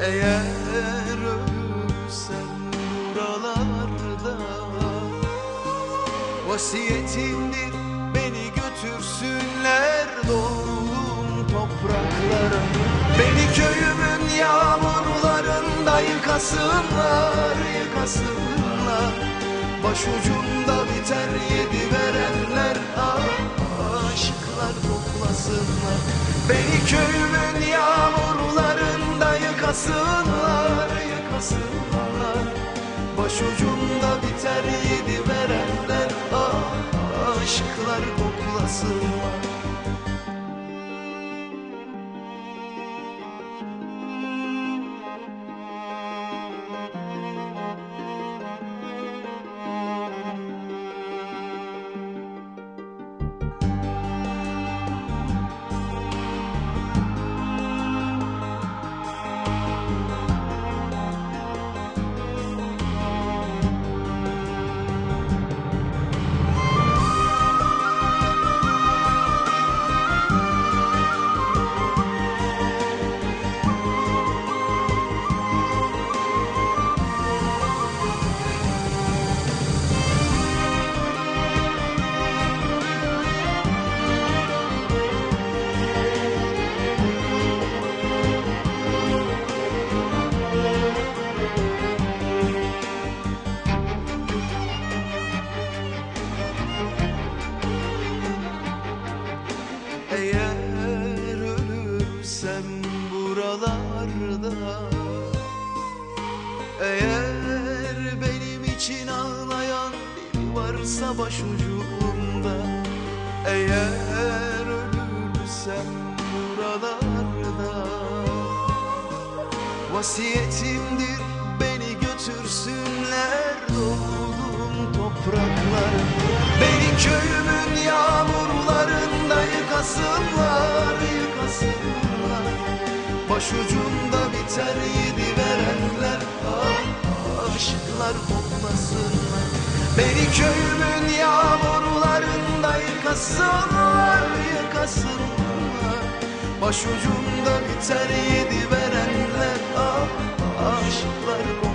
Eğer ölürsem buralarda. Vasiyetimdir beni götürsünler doğduğum topraklara. Beni köyümün yağmurlarında yıkasınlar, yıkasınlar. Başucumda biter yedi verenler ah, aşıklar toplasınlar köyümün yağmurlarında yıkasınlar, yıkasınlar. Başucumda biter yedi biri varsa başucumda Eğer ölürsem buralarda. Vasiyetimdir beni götürsünler doğduğum topraklara Beni köyümün yağmurlarında yıkasınlar, yıkasınlar. Başucumda biter yedi verenler ah, aşıklar toplasınlar Beni köyümün yağmurlarında yıkasınlar yıkasınlar Başucumda biter yedi verenler. Ah, ah aşıklar